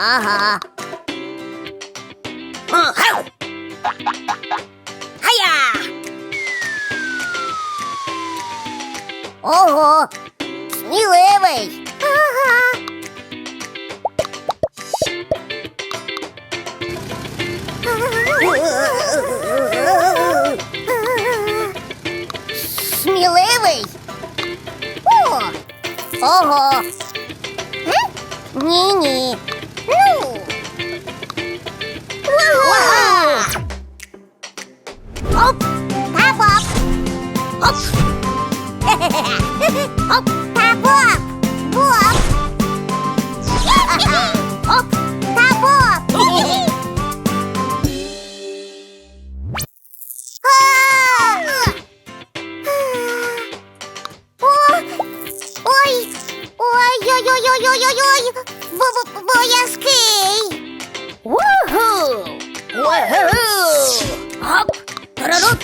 С- Сміливий. Ага. О, гав! Хая! Ого! Сміливий! Ага. Сміливий? О! Ого! Ні-ні.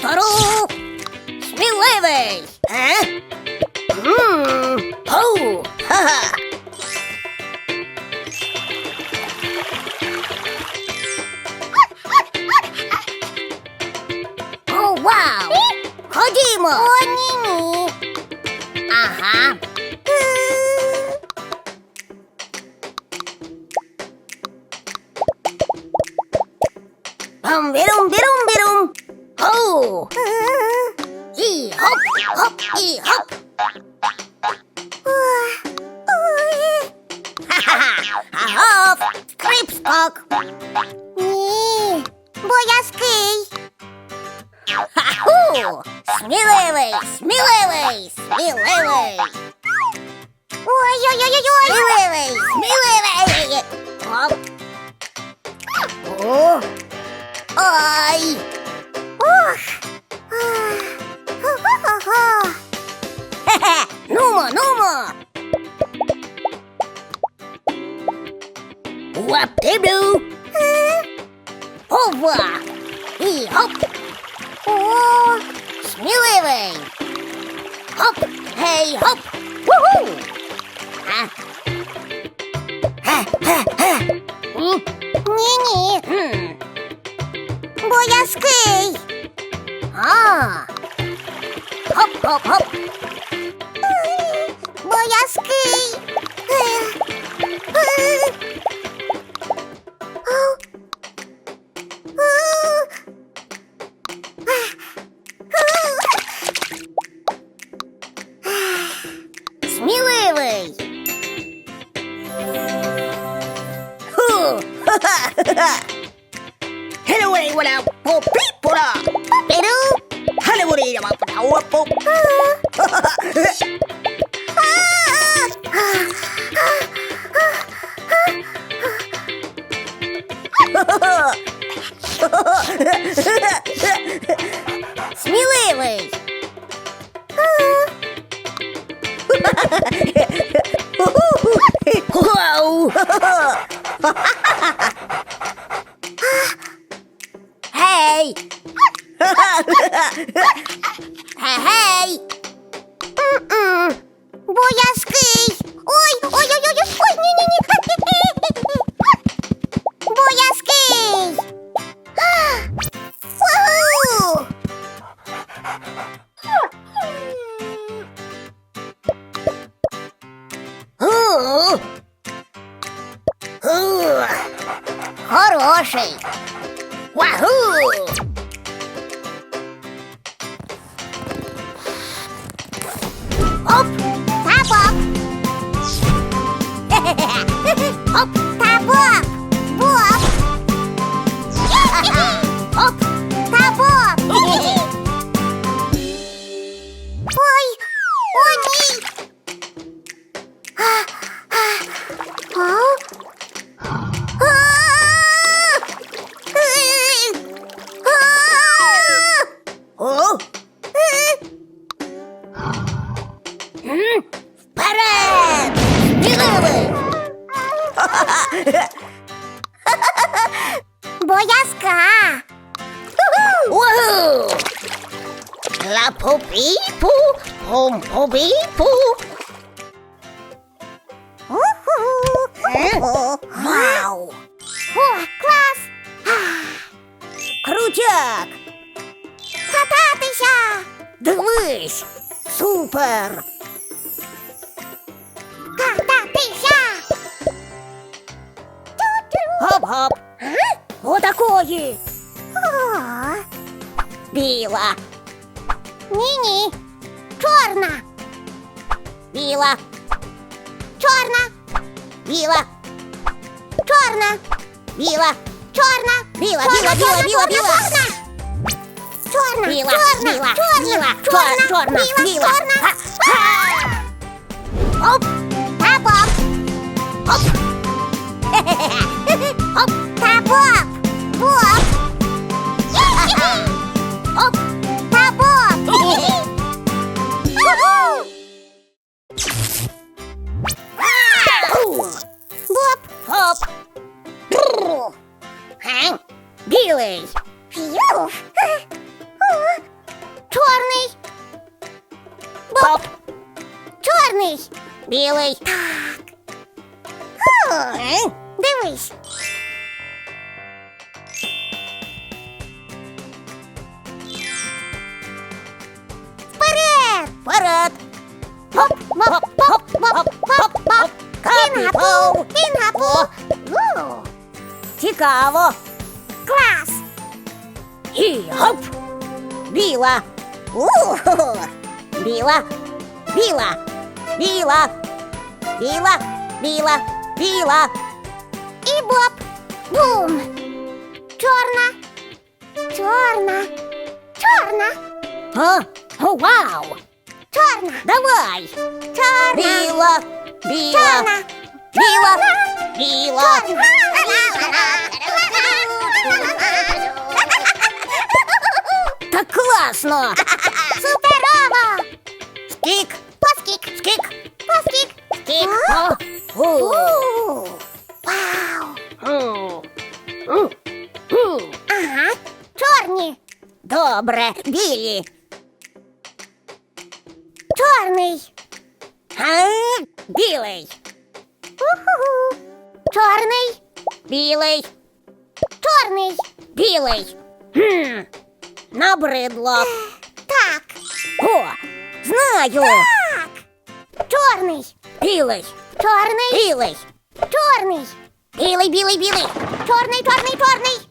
Тарару-тару! Сміливий! Е? М, Оу! Ха-ха! О, вау! Ходімо! О, ні-ні! Ага! Бам, хоп, хоп, і хоп! Ха-ха-ха! Агов! Скрипсток! Ні! Боязкий! Хаху! Сміливий! Сміливий! Сміливий! Ой-ой-ой-ой! Сміливий! Сміливий! Оп! О! Ой! Ох! Нумо, нумо! Лап-ти-ду! Ова! І хоп! О! Сміливий! Хоп! Гей, хоп! Вуху! А? Ха-ха-ха! М? Ні-ні! М. Боязкий! А! Хоп-хоп-хоп! Боязкий! Ау. Ау. Сміливий! Ху! Ха-ха-ха! Hello, what up, pop, people? Піду. Hello, what up, pop, pop. Гей! Гей! М-м. Боязкий! Ой, ой, ой, ой, ой, ні, ні, ні. Боязкий! Уху! Гу! Гу! Хороший! Wahoo! Лапу-піпу, пум-пу-піпу. Уху. О, Вау! О, клас! Крутяк! Кататися! Дивись! Супер! Кататися! Гоп-гоп! Отакої! О, Біла! ні-ні. Чорна! Біла! Чорна! Біла! Чорна! Біла! Чорна! Біла, Чорна, біла, біла, чорна, біла, чорна, біла. Чорна! Чорна! Біла! Чорна! Біла! Чорна! Біла! Чорна! Чорна! Біла! Біла! Чорна! Ха! Оп! Та Боб! Оп! Оп! Та Боб! Чорний! Оп! Чорний! Білий! О, Га? Дивись! Вперед! Вперед! Хоп, хоп, хоп, хоп, хоп, хоп. Капітал! Кінгапу! Кінгапу! У, Цікаво! Клас! І гоп! Біла! У-ху-ху. Біла! Біла! Біла! Біла! Біла! Біла! І Боб! Бум! Чорна! Чорна! Чорна! О, о, вау! Чорна! Давай! Чорна! Біла! Біла! Чорна! Біла! Біла! Так класно! А? О! У! Вау! У! У! У! Ага, чорні! Добре, білі. Чорний! А? Білий. Уху! Чорний! Білий. Чорний! Білий. Хм. Набридло. Так! О, знаю. Так! Чорний! Білий. Чорний! Білий. Чорний! Білий, білий, білий. Чорний, чорний, чорний!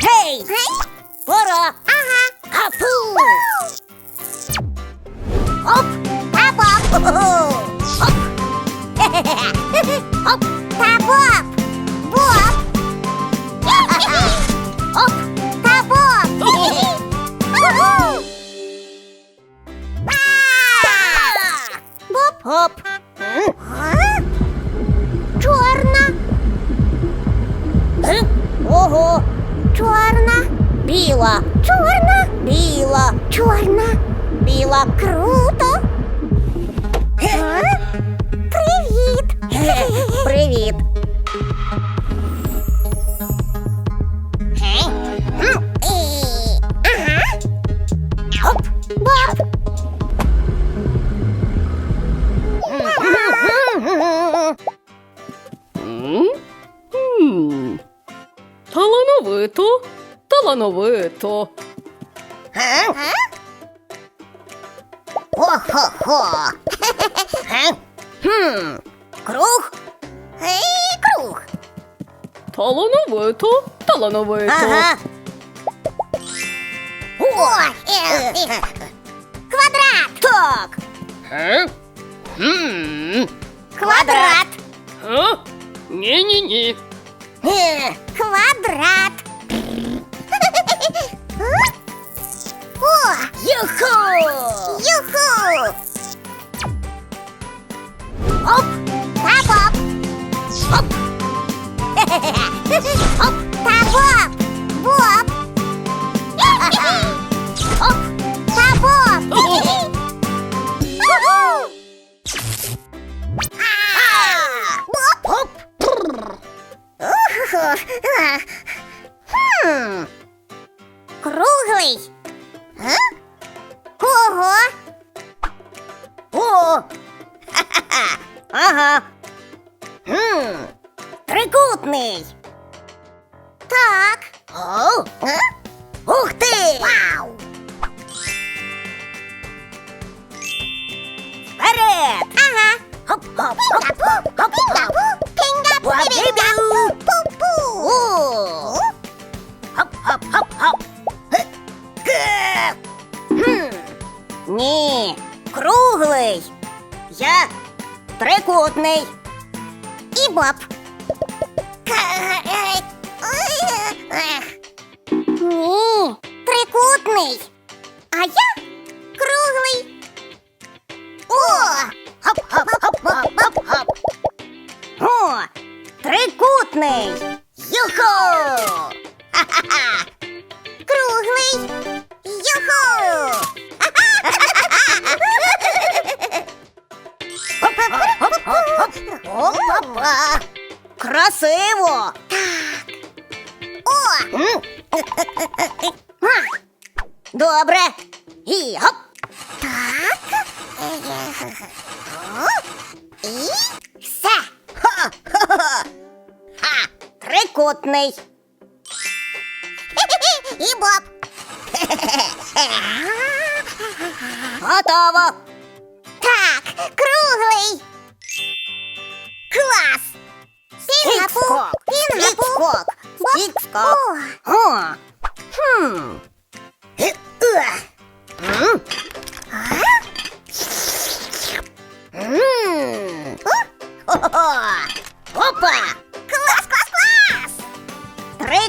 Гей. Пора. Ага! Капу. Оп! Та Боб! Оп. Оп. Та Боб! Оп. Та Боб! Уху! А! Боб! Оп. А? Чорна! Ого. Чорна! Біла. Чорна! Біла. Чорна! Біла. Круто! А? Привіт! Ге. Привіт. талановито. Га? О-хо-хо. Га? Хм. Круг? Ей, круг! Талановито, талановито. Ага. О, е, е. Квадрат! Так. Е? Хм. Квадрат! А? Ні-ні-ні. Е. Квадрат! ユッホーユッホーッタップッタップ Ага. Хм. Трикутний. Так. О! А? Ух ти! Вау! Вперед! Ага. Хоп, хоп, хоп, хоп, хоп, хоп. Пінга-пу, Вабі-бю. пу-пу. О! Трикутний. І Боб. Ні, трикутний. А я круглий. О! Хоп, хоп, хоп, хоп, хоп, хоп. О, трикутний. Юху! Трикутний. І Боб. Готово. Так, круглий. Клас. Пінгапу, Ікс-скок. пінгапу. Ікс-скок. Боп. Ікс-скок. О, О! Хм.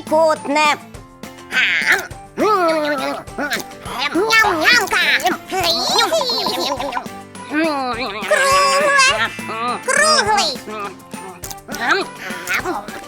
พูดแนบหามเงาเงาค่ะเฮ้ยครูเลยครูเลยหามหาม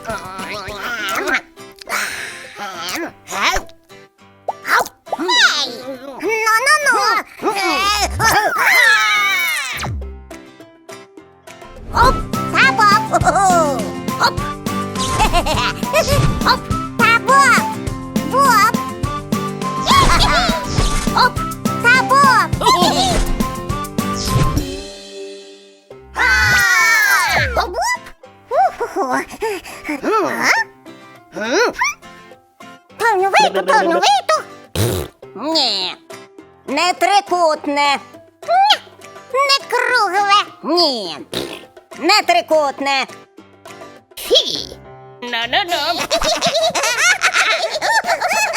Повновиту, повновиту. Ні. Не трикутне. Не кругле. Ні. Не трикутне. Фі. На-на-на.